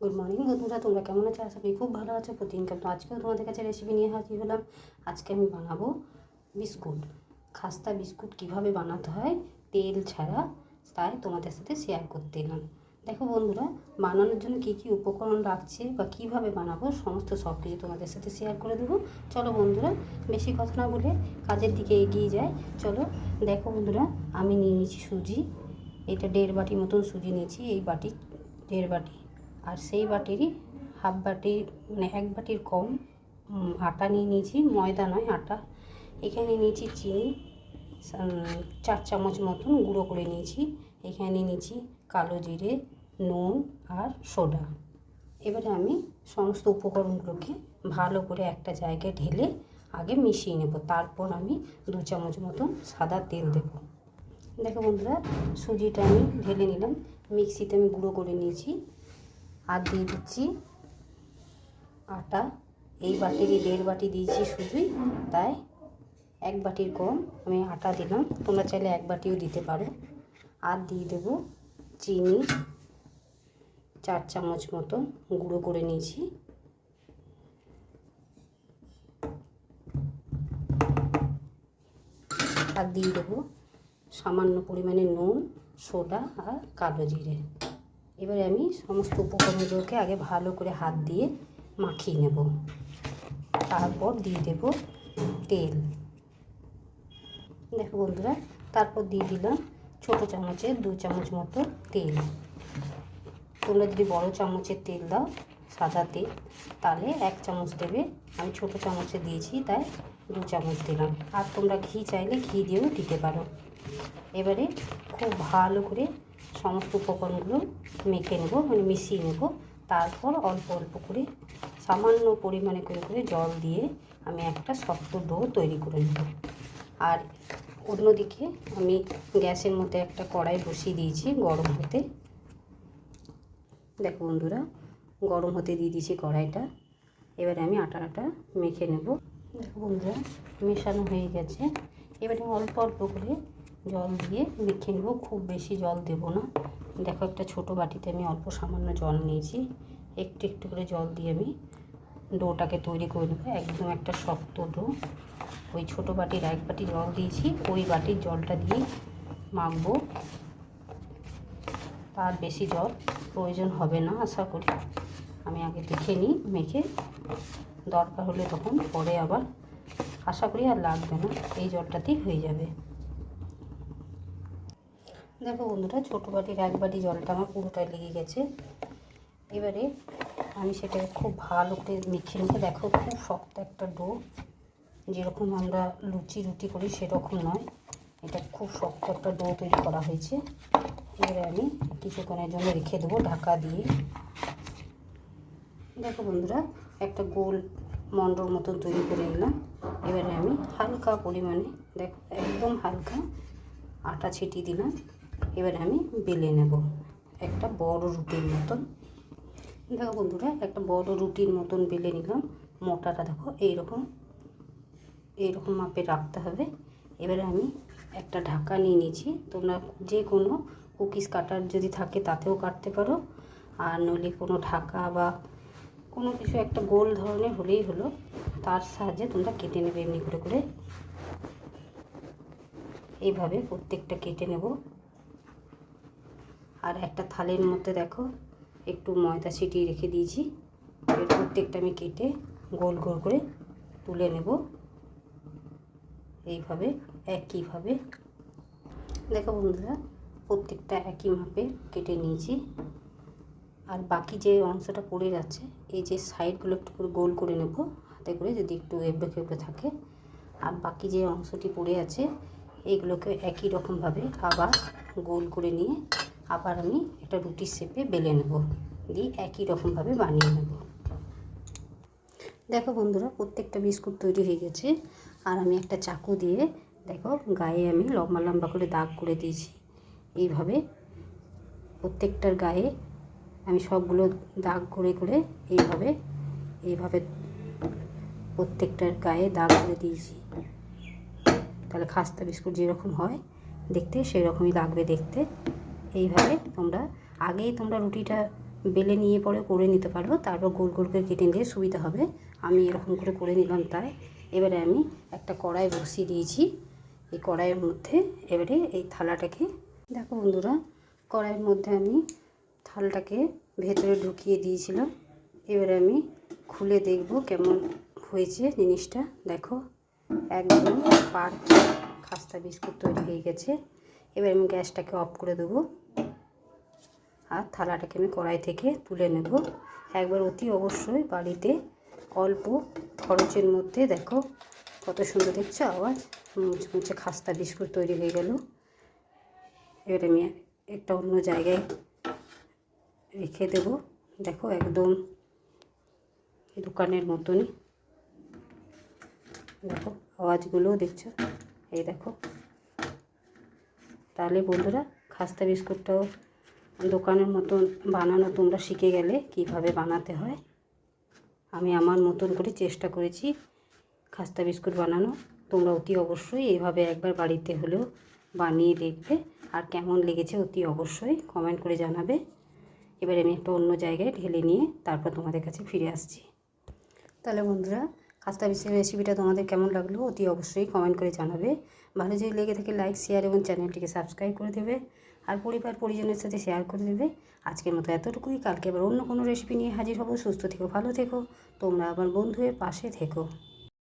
Good morning. বন্ধুরা তোমরা কেমন আছো? আশা করি খুব ভালো আছো। প্রতিদিন কেমন আজকেও তোমাদের কাছে রেসিপি নিয়ে হাজির হলাম। আজকে আমি বানাবো বিস্কুট। খাস্তা বিস্কুট কীভাবে বানাতে হয় তেল ছাড়া, তাই তোমাদের সাথে শেয়ার করতে এলাম। দেখো বন্ধুরা, বানানোর জন্য কী কী উপকরণ লাগছে বা কীভাবে বানাবো, সমস্ত সব কিছু তোমাদের সাথে শেয়ার করে দেবো। চলো বন্ধুরা, বেশি কথা না বলে কাজের দিকে এগিয়ে যায় চলো, দেখো বন্ধুরা, আমি নিয়ে নিয়েছি সুজি। এটা দেড় বাটি মতন সুজি নিয়েছি। এই বাটি, দেড় বাটি আর সেই বাটিরই হাফ বাটি মানে এক বাটির কম আটা নিয়ে নিয়েছি। ময়দা নয়, আটা। এখানে নিয়েছি চিনি চার চামচ মতন গুঁড়ো করে নিয়েছি। এখানে নিয়েছি কালো জিরে, নুন আর সোডা। এবারে আমি সমস্ত উপকরণগুলোকে ভালো করে একটা জায়গায় ঢেলে আগে মিশিয়ে নেব। তারপর আমি দু চামচ মতন সাদা তেল দেবো। দেখো বন্ধুরা, সুজিটা আমি ঢেলে নিলাম। মিক্সিতে আমি গুঁড়ো করে নিয়েছি। আর দিয়ে দিচ্ছি আটা। এই বাটিরই দেড় বাটি দিয়েছি সুজি তাই এক বাটির কম আমি আটা দিলাম। তোমরা চাইলে এক বাটিও দিতে পারো। আর দিয়ে দেব চিনি, চার চামচ মতো গুঁড়ো করে নিয়েছি। আর দিয়ে দেবো সামান্য পরিমাণে নুন, সোডা আর কালো জিরে। এবারে আমি সমস্ত উপকরণগুলোকে আগে ভালো করে হাত দিয়ে মাখিয়ে নেব। তারপর দিয়ে দেব তেল। দেখো বন্ধুরা, তারপর দিয়ে দিলাম ছোটো চামচের দু চামচ মতো তেল। তোমরা যদি বড় চামচের তেল দাও, সাদা তেল, তাহলে এক চামচ দেবে। আমি ছোটো চামচে দিয়েছি, তাই দু চামচ দিলাম। আর তোমরা ঘি চাইলে ঘি দিয়েও দিতে পারো। এবারে খুব ভালো করে সমস্ত উপকরণগুলো মেখে নেব মানে মিশিয়ে নেব। তারপর অল্প অল্প করে, সামান্য পরিমাণে করে করে জল দিয়ে আমি একটা শক্ত ডো তৈরি করে নেব। আর অন্যদিকে আমি গ্যাসের মধ্যে একটা কড়াই বসিয়ে দিয়েছি গরম হতে। দেখো বন্ধুরা, গরম হতে দিয়ে দিয়েছি কড়াইটা। এবারে আমি আটাটা মেখে নেব। দেখো বন্ধুরা, মেশানো হয়ে গেছে। এবারে অল্প অল্প করে জল দিয়ে মেখে নেব, খুব বেশি জল দেব না। দেখো একটা ছোট বাটিতে আমি অল্প সামান্য জল নিয়েছি। একটু একটু করে জল দিয়ে আমি ডোটাকে তৈরি করে নেব, একদম একটা শক্ত ডো। ওই ছোট বাটির এক বাটি জল দিয়েছি, ওই বাটির জলটা দিয়ে মাখবো। তার বেশি জল প্রয়োজন হবে না, আশা করি। আমি আগে দেখে নিই, মেখে দরকার হলে তখন পরে আবার, আশা করি আর লাগবে না, এই জলটাতেই হয়ে যাবে। দেখো বন্ধুরা, ছোটো বাটির এক বাটি জলটা আমার পুরোটাই লেগে গেছে। এবারে আমি সেটাকে খুব ভালো করে মেখে নেব দেখো খুব শক্ত একটা ডো। যেরকম আমরা লুচি রুটি করি সেরকম নয়। এটা খুব শক্ত একটা ডো তৈরি করা হয়েছে। এবারে আমি কিছুক্ষণের জন্য রেখে দেবো ঢাকা দিয়ে। দেখো বন্ধুরা, একটা গোল মন্ডর মতন তৈরি করে নিলাম। এবারে আমি হালকা পরিমাণে, দেখো একদম হালকা আটা ছিটিয়ে দিলাম। এবারে আমি বেলে নেব একটা বড় রুটির মতন। দেখো বন্ধুরা, একটা বড় রুটির মতন বেলে নিলাম। মোটাটা দেখো এইরকম এইরকম মাপে রাখতে হবে। এবারে আমি একটা ঢাকা নিয়ে নিয়েছি। তোমরা যে কোনো কুকিজ কাটার যদি থাকে তাতেও কাটতে পারো। আর নইলে কোনো ঢাকা বা কোনো কিছু একটা গোল ধরনের হলেই হলো, তার সাহায্যে তোমরা কেটে নেবে এমনি করে করে। এইভাবে প্রত্যেকটা কেটে নেব। আর একটা থালের মধ্যে দেখো, একটু ময়দা ছিটিয়ে রেখে দিয়েছি। এর প্রত্যেকটা আমি কেটে গোল গোল করে তুলে নেব। এইভাবে, একইভাবে। দেখো বন্ধুরা, প্রত্যেকটা একই মাপে কেটে নিয়েছি। আর বাকি যে অংশটা পড়ে যাচ্ছে, এই যে সাইডগুলো একটু করে গোল করে নেব। হাতে করে যদি একটু এবড়ো খেবড়ে থাকে। আর বাকি যে অংশটি পড়ে আছে এইগুলোকে একই রকমভাবে আবার গোল করে নিয়ে আবার আমি একটা রুটির শেপে বেলে নেব। দিয়ে একই রকমভাবে বানিয়ে নেব। দেখো বন্ধুরা, প্রত্যেকটা বিস্কুট তৈরি হয়ে গেছে। আর আমি একটা চাকু দিয়ে, দেখো, গায়ে আমি লম্বা লম্বা করে দাগ করে দিয়েছি। এইভাবে প্রত্যেকটার গায়ে আমি সবগুলো দাগ করে করে এইভাবে এইভাবে প্রত্যেকটার গায়ে দাগ করে দিয়েছি। তাহলে খাস্তা বিস্কুট যেরকম হয়, দেখতে সেই রকমই লাগবে দেখতে। এইভাবে তোমরা আগেই তোমরা রুটিটা বেলে নিয়ে পরে করে নিতে পারো, তারপর গোল গোল করে কেটে নিলে সুবিধা হবে। আমি এরকম করে করে নিলাম তাই। এবারে আমি একটা কড়াই বসিয়ে দিয়েছি। এই কড়াইয়ের মধ্যে এবারে এই থালাটাকে, দেখো বন্ধুরা, কড়াইয়ের মধ্যে আমি থালটাকে ভেতরে ঢুকিয়ে দিয়েছিলাম। এবারে আমি খুলে দেখব কেমন হয়েছে জিনিসটা। দেখো, একদম পার খাস্তা বিস্কুট তৈরি হয়ে গেছে। এবার আমি গ্যাসটাকে অফ করে দেবো। আর থালাটাকে আমি কড়াই থেকে তুলে নেব। একবার অতি অবশ্যই বাড়িতে অল্প খরচের মধ্যে দেখো কত সুন্দর দেখছ? আওয়াজ মুচমুচে খাস্তা বিস্কুট তৈরি হয়ে গেল। এবার আমি একটা অন্য জায়গায় রেখে দেব। দেখো একদম দোকানের মতনই। দেখো আওয়াজগুলোও দেখছ? এই দেখো। তাহলে বন্ধুরা, খাস্তা বিস্কুটটাও দোকানের মতন বানানো তোমরা শিখে গেলে কীভাবে বানাতে হয়। আমি আমার মতন করে চেষ্টা করেছি খাস্তা বিস্কুট বানানো। তোমরা অতি অবশ্যই এভাবে একবার বাড়িতে হলেও বানিয়ে দেখবে। আর কেমন লেগেছে অতি অবশ্যই কমেন্ট করে জানাবে। এবার আমি একটা অন্য জায়গায় ঢেলে নিয়ে তারপর তোমাদের কাছে ফিরে আসছি। তাহলে বন্ধুরা, খাস্তা বিস্কুট রেসিপিটা তোমাদের কেমন লাগল অতি অবশ্যই কমেন্ট করে জানাবে। ভালো যদি লেগে থাকে লাইক শেয়ার এবং চ্যানেলটিকে সাবস্ক্রাইব করে দেবে। আর পরিবার পরিজনের সাথে শেয়ার করে দেবে আজকের মতো এতটুকুই। কালকে আবার অন্য কোনো রেসিপি নিয়ে হাজির হব। সুস্থ থেকো, ভালো থেকো। তোমরা আমার বন্ধুয়ের পাশে থেকো।